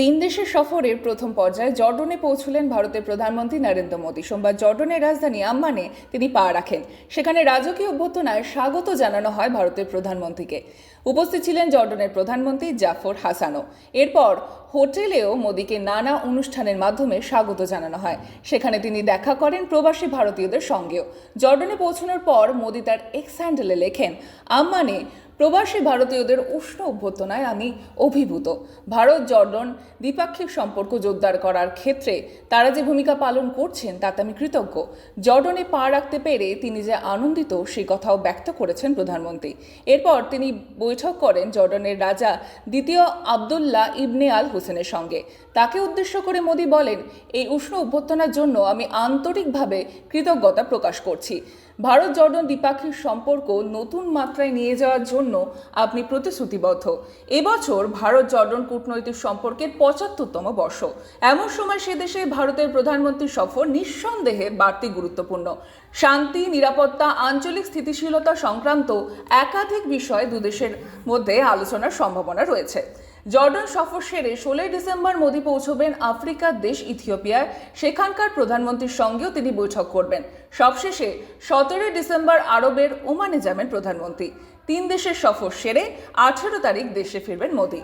তিন দেশের সফরের প্রথম পর্যায়ে জর্ডনে পৌঁছলেন ভারতের প্রধানমন্ত্রী নরেন্দ্র মোদী। সোমবার জর্ডনের রাজধানী আম্মানে তিনি পা রাখেন। সেখানে রাজকীয় অভ্যর্থনায় স্বাগত জানানো হয় ভারতের প্রধানমন্ত্রীকে। উপস্থিত ছিলেন জর্ডনের প্রধানমন্ত্রী জাফর হাসানও। এরপর হোটেলেও মোদীকে নানা অনুষ্ঠানের মাধ্যমে স্বাগত জানানো হয়। সেখানে তিনি দেখা করেন প্রবাসী ভারতীয়দের সঙ্গেও। জর্ডনে পৌঁছানোর পর মোদী তার এক্স হ্যান্ডেলে লেখেন, আম্মানে প্রবাসী ভারতীয়দের উষ্ণ অভ্যর্থনায় আমি অভিভূত। ভারত, জর্ডন দ্বিপাক্ষিক সম্পর্ক জোরদার করার ক্ষেত্রে তারা যে ভূমিকা পালন করছেন, তাতে আমি কৃতজ্ঞ। জর্ডনে পা রাখতে পেরে তিনি যে আনন্দিত, সেই কথাও ব্যক্ত করেছেন প্রধানমন্ত্রী। এরপর তিনি বৈঠক করেন জর্ডনের রাজা দ্বিতীয় আবদুল্লাহ ইবনে আল হোসেনের সঙ্গে। তাকে উদ্দেশ্য করে মোদী বলেন, এই উষ্ণ অভ্যর্থনার জন্য আমি আন্তরিকভাবে কৃতজ্ঞতা প্রকাশ করছি। ভারত, জর্ডন দ্বিপাক্ষিক সম্পর্ক নতুন মাত্রায় নিয়ে যাওয়ার জন্য আপনি প্রতিশ্রুতিবদ্ধ। এবছর ভারত জর্ডন কূটনৈতিক সম্পর্কের পঁচাত্তরতম বর্ষ। এমন সময় সে দেশে ভারতের প্রধানমন্ত্রী সফর নিঃসন্দেহে বাড়তি গুরুত্বপূর্ণ। শান্তি, নিরাপত্তা, আঞ্চলিক স্থিতিশীলতা সংক্রান্ত একাধিক বিষয়ে দুদেশের মধ্যে আলোচনার সম্ভাবনা রয়েছে। জর্ডন সফর সেরে ষোলোই ডিসেম্বর মোদী পৌঁছবেন আফ্রিকার দেশ ইথিওপিয়ায়। সেখানকার প্রধানমন্ত্রীর সঙ্গেও তিনি বৈঠক করবেন। সবশেষে সতেরোই ডিসেম্বর আরবের ওমানে যাবেন প্রধানমন্ত্রী। তিন দেশের সফর সেরে আঠেরো তারিখ দেশে ফিরবেন মোদী।